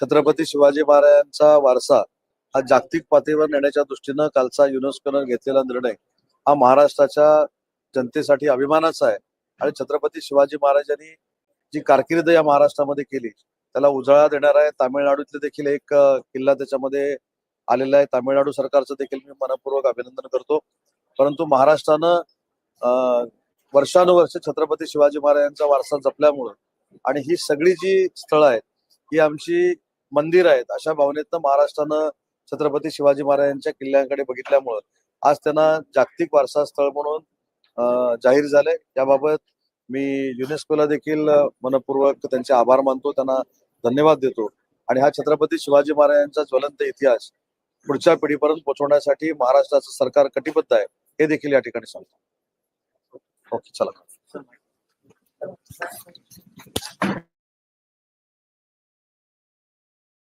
छत्रपती शिवाजी महाराजांचा वारसा हा जागतिक पातळीवर नेण्याच्या दृष्टीनं कालचा युनेस्कोनं घेतलेला निर्णय हा महाराष्ट्राच्या जनतेसाठी अभिमानाचा आहे. आणि छत्रपती शिवाजी महाराजांनी जी कारकीर्द या महाराष्ट्रामध्ये केली त्याला उजाळा देणार आहे. तामिळनाडूतले देखील एक किल्ला त्याच्यामध्ये आलेला आहे. तामिळनाडू सरकारचं देखील मी मनपूर्वक अभिनंदन करतो. परंतु महाराष्ट्रानं अ, वर्षानुवर्ष छत्रपती शिवाजी महाराजांचा वारसा जपल्यामुळं आणि ही सगळी जी स्थळं आहेत ही आमची मंदिर आहेत. अशा भावनेतनं महाराष्ट्रानं छत्रपती शिवाजी महाराजांच्या किल्ल्यांकडे बघितल्यामुळं आज त्यांना जागतिक वारसा स्थळ म्हणून जाहीर झालंय. याबाबत मी युनेस्कोला देखील मनपूर्वक त्यांचे आभार मानतो. त्यांना धन्यवाद देतो. आणि हा छत्रपती शिवाजी महाराजांचा ज्वलंत इतिहास पुढच्या पिढीपर्यंत पोहोचवण्यासाठी महाराष्ट्राचं सरकार कटिबद्ध आहे हे देखील या ठिकाणी सांगतो. ओके चला.